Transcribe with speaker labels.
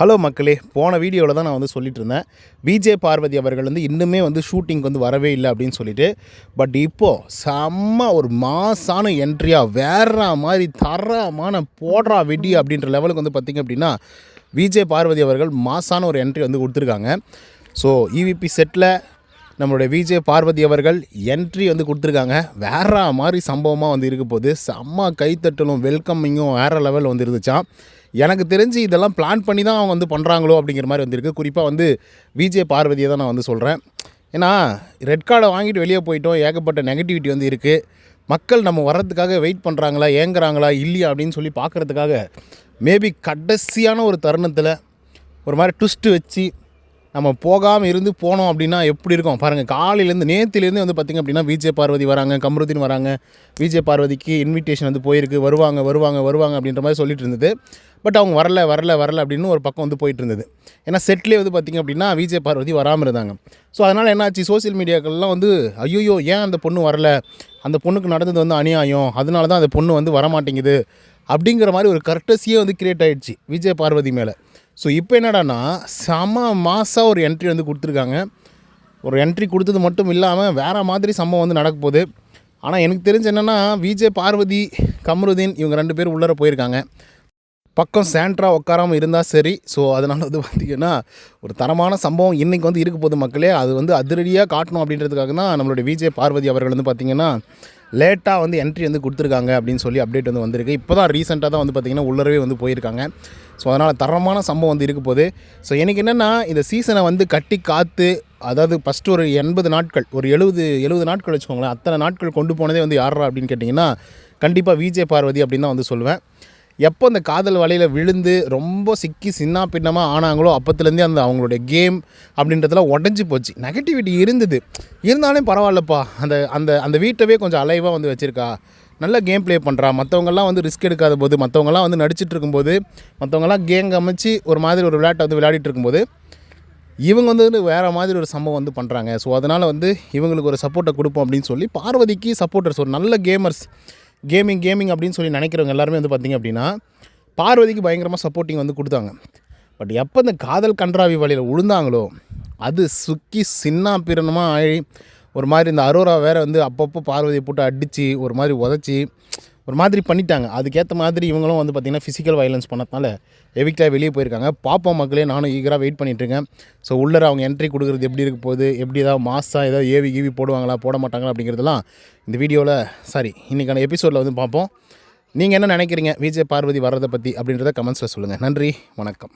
Speaker 1: Hello மக்களே போன வீடியோவில் தான் நான் வந்து சொல்லிட்டு இருந்தேன். விஜே பார்வதி அவர்கள் வந்து இன்னுமே வந்து ஷூட்டிங் வந்து வரவே இல்லை அப்படின்னு சொல்லிட்டு. பட் இப்போது செம்ம ஒரு மாசான என்ட்ரியாக வேற மாதிரி தரமான போடுறா வெடி அப்படின்ற லெவலுக்கு வந்து பார்த்திங்க அப்படின்னா விஜே பார்வதி அவர்கள் மாசான ஒரு என்ட்ரி வந்து கொடுத்துருக்காங்க. ஸோ இவிபி செட்டில் நம்மளுடைய விஜே பார்வதி அவர்கள் என்ட்ரி வந்து கொடுத்துருக்காங்க. வேற மாதிரி சம்பவமாக வந்து இருக்க போது செம்ம கைத்தட்டலும் வெல்கமிங்கும் வேறு லெவல் வந்து இருந்துச்சான் எனக்கு தெரிஞ்சு இதெல்லாம் பிளான் பண்ணி தான் அவங்க வந்து பண்ணுறாங்களோ அப்படிங்கிற மாதிரி வந்திருக்கு. குறிப்பாக வந்து விஜே பார்வதியை தான் நான் வந்து சொல்கிறேன் ஏன்னா ரெட் கார்டை வாங்கிட்டு வெளியே போயிட்டோம். ஏகப்பட்ட நெகட்டிவிட்டி வந்து இருக்குது மக்கள் நம்ம வர்றதுக்காக வெயிட் பண்ணுறாங்களா ஏங்குறாங்களா இல்லையா அப்படின்னு சொல்லி பார்க்குறதுக்காக மேபி கடைசியான ஒரு தருணத்தில் ஒரு மாதிரி ட்விஸ்ட்டு வச்சு நம்ம போகாமல் இருந்து போனோம் அப்படின்னா எப்படி இருக்கும்? பாருங்கள் காலையிலேருந்து நேற்றுலேருந்து வந்து பார்த்திங்க அப்படின்னா விஜே பார்வதி வராங்க கமருதீன் வராங்க. விஜே பார்வதிக்கு இன்விடேஷன் வந்து போயிருக்கு. வருவாங்க வருவாங்க வருவாங்க அப்படின்ற மாதிரி சொல்லிட்டு இருந்தது. பட் அவங்க வரல வரல வரல அப்படின்னு ஒரு பக்கம் வந்து போயிட்டு இருந்தது. ஏன்னா செட்லேயே வந்து பார்த்திங்க அப்படின்னா விஜே பார்வதி வராமல் இருந்தாங்க. ஸோ அதனால் என்னாச்சு சோசியல் மீடியாக்கள்லாம் வந்து ஐயோ ஏன் அந்த பொண்ணு வரல? அந்த பொண்ணுக்கு நடந்தது வந்து அநியாயம். அதனால தான் அந்த பொண்ணு வந்து வரமாட்டேங்குது. அப்படிங்கிற மாதிரி ஒரு கர்டசியே வந்து கிரியேட் ஆகிடுச்சு விஜய் பார்வதி மேலே. ஸோ இப்போ என்னடான்னா செம மாதம் ஒரு என்ட்ரி வந்து கொடுத்துருக்காங்க. ஒரு என்ட்ரி கொடுத்தது மட்டும் இல்லாமல் வேறு மாதிரி சம்பவம் வந்து நடக்க போகுது. ஆனால் எனக்கு தெரிஞ்சு என்னென்னா விஜய் பார்வதி கம்ருதீன் இவங்க ரெண்டு பேரும் உள்ளர போயிருக்காங்க. பக்கம் சேண்ட்ரா உட்காராமல் இருந்தால் சரி. ஸோ அதனால் வந்து பார்த்திங்கன்னா ஒரு தரமான சம்பவம் இன்றைக்கி வந்து இருக்க போது மக்களே. அது வந்து அதிரடியாக காட்டணும் அப்படின்றதுக்காக தான் நம்மளுடைய விஜய் பார்வதி அவர்கள் வந்து பார்த்திங்கன்னா லேட்டாக வந்து என்ட்ரி வந்து கொடுத்துருக்காங்க அப்படின்னு சொல்லி அப்டேட் வந்து வந்திருக்கு. இப்போ தான் ரீசெண்டாக தான் வந்து பார்த்திங்கன்னா உள்ளரவே வந்து போயிருக்காங்க. ஸோ அதனால் தரமான சம்பவம் வந்து இருக்க போகுது. ஸோ எனக்கு என்னென்னா இந்த சீசனை வந்து கட்டி காத்து அதாவது ஃபஸ்ட்டு ஒரு எண்பது நாட்கள் ஒரு எழுபது எழுபது நாட்கள் வச்சுக்கோங்களேன் அத்தனை நாட்கள் கொண்டு போனதே வந்து யாரா அப்படின்னு கேட்டிங்கன்னா கண்டிப்பாக விஜய் பார்வதி அப்படின்னு தான் வந்து சொல்லுவேன். எப்போ அந்த காதல் வலையில் விழுந்து ரொம்ப சிக்கி சின்ன பின்னமாக ஆனாங்களோ அப்போத்துலேருந்தே அந்த அவங்களுடைய கேம் அப்படின்றதெல்லாம் உடஞ்சி போச்சு. நெகட்டிவிட்டி இருந்தது. இருந்தாலும் பரவாயில்லப்பா. அந்த அந்த அந்த வீட்டவே கொஞ்சம் அலைவாக வந்து வச்சுருக்கா. நல்ல கேம் ப்ளே பண்ணுறா மற்றவங்கெல்லாம் வந்து ரிஸ்க் எடுக்காத போது மற்றவங்கலாம் வந்து நடிச்சிட்டு இருக்கும்போது மற்றவங்கலாம் கேங் அமைச்சு ஒரு மாதிரி ஒரு விளையாட்டை வந்து விளையாடிட்டு இருக்கும்போது இவங்க வந்து வேறு மாதிரி ஒரு சம்பவம் வந்து பண்ணுறாங்க ஸோ அதனால் வந்து இவங்களுக்கு ஒரு சப்போர்ட்டை கொடுப்போம் அப்படின்னு சொல்லி பார்வதிக்கு சப்போர்ட்டர்ஸ் ஒரு நல்ல கேமர்ஸ் கேமிங் கேமிங் அப்படின்னு சொல்லி நினைக்கிறவங்க எல்லாருமே வந்து பார்த்திங்க அப்படின்னா பார்வதிக்கு பயங்கரமாக சப்போர்ட்டிங் வந்து கொடுத்தாங்க. பட் எப்போ இந்த காதல் கன்றாவி வழியில் விழுந்தாங்களோ அது சுக்கி சின்ன பிறனமாக ஆகி ஒரு மாதிரி இந்த அரோரா வேறு வந்து அப்பப்போ பார்வதியை போட்டு அடித்து ஒரு மாதிரி உதச்சி ஒரு மாதிரி பண்ணிட்டாங்க. அதுக்கேற்ற மாதிரி இவங்களும் வந்து பார்த்திங்கன்னா ஃபிசிக்கல் வயலன்ஸ் பண்ணதுனால எவிக்டாக வெளியே போயிருக்காங்க. பாப்போம் மக்களே நானும் ஈகராக வெயிட் பண்ணிட்டுருக்கேன் ஸோ உள்ளர அவங்க என்ட்ரி கொடுக்குறது எப்படி இருக்க போகுது? எப்படி ஏதாவது மாசாக ஏதாவது ஏவி கீவி போடுவாங்களா போட மாட்டாங்களா அப்படிங்கிறதுலாம் இந்த வீடியோவில் சாரி இன்றைக்கான எபிசோடில் வந்து பார்ப்போம். நீங்கள் என்ன நினைக்கிறீங்க? விஜய் பார்வதி வர்றதை பற்றி அப்படின்றத கமெண்ட்ஸில் சொல்லுங்கள் நன்றி வணக்கம்.